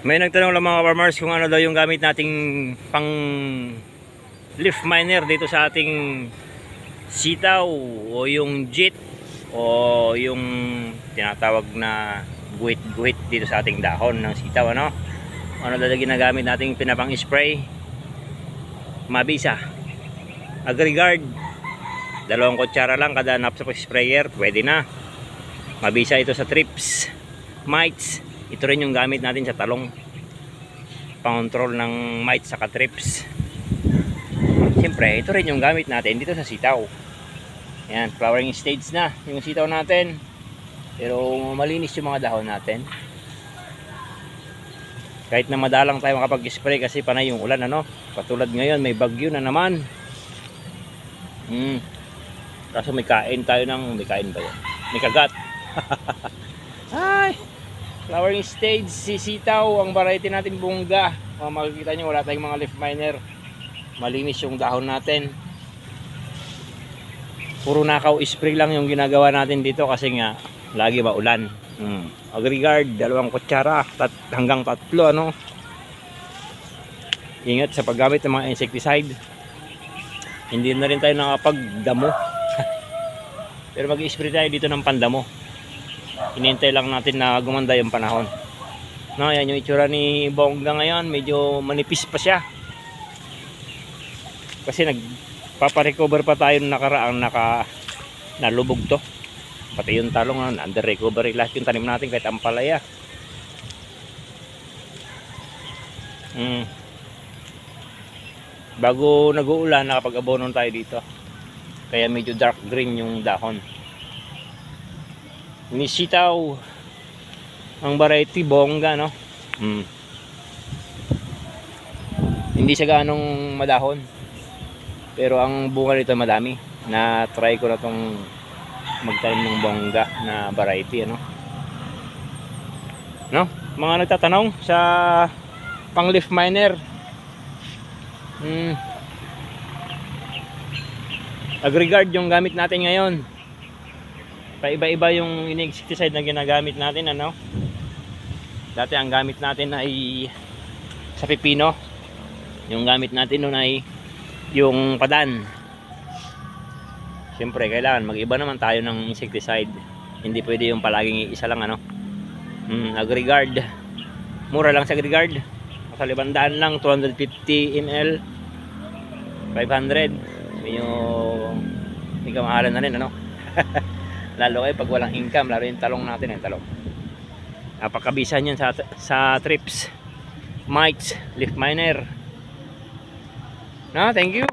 May nagtanong lang mga farmers kung ano daw yung gamit nating pang leaf miner dito sa ating sitaw o yung jit o yung tinatawag na guhit-guhit dito sa ating dahon ng sitaw ano? Ano daw ginagamit nating pinapang spray? Mabisa. Agregard dalawang kutsara lang kada nap sa sprayer pwede na. Mabisa ito sa trips. Mites ito rin yung gamit natin sa talong. Pang-control ng mites sa trips. Siyempre ito rin yung gamit natin dito sa sitaw. Yan flowering stage na yung sitaw natin. Pero malinis yung mga dahon natin. Kahit na madalang tayo makapag-spray kasi panay yung ulan ano? Katulad ngayon may bagyo na naman. Hmm. Kaso may kain tayo ng may kain ba yun? May kagat. Ay flowering stage sisitaw ang variety natin bungga. Oh, makikita nyo wala tayong mga leaf miner. Malinis yung dahon natin. Puro nakaw spray lang yung ginagawa natin dito kasi nga lagi maulan hmm. agregard dalawang kutsara tat, hanggang tatlo ano? Ingat sa paggamit ng mga insecticide. Hindi na rin tayo nakapagdamo. Pero mag-spray tayo dito ng pandamo hinintay lang natin na gumanda yung panahon. No, yan yung itsura ni Bongga ngayon. Medyo manipis pa siya. Kasi nagpaparecover pa tayo nung nakaraang naka nalubog to. Pati yung talong na under recovery lahat yung tanim natin kahit ang palaya. Mm. bago nag-uulan nakapag-abonon tayo dito. Kaya medyo dark green yung dahon nisitaw ang variety bongga no? Mm. hindi siya ganong madahon pero ang bunga nito madami. Na try ko na tong magtanim ng bongga na variety ano? No? Mga nagtatanong sa pang leaf miner. Hmm. agregard yung gamit natin ngayon paiba-iba yung insecticide na ginagamit natin ano dati ang gamit natin ay sa pipino yung gamit natin nun ay yung padan Siyempre, kailangan mag-iba naman tayo ng insecticide. Hindi pwede yung palaging isa lang ano. Mm, agregard. Mura lang sa agregard. Sa libandaan lang 250 ml. 500. Medyo may kamahalan na rin ano. lalo kayo pag walang income, lalo yung talong natin, yung talong. Napakabisan yan sa sa trips. Mites, leaf miner. Na, thank you.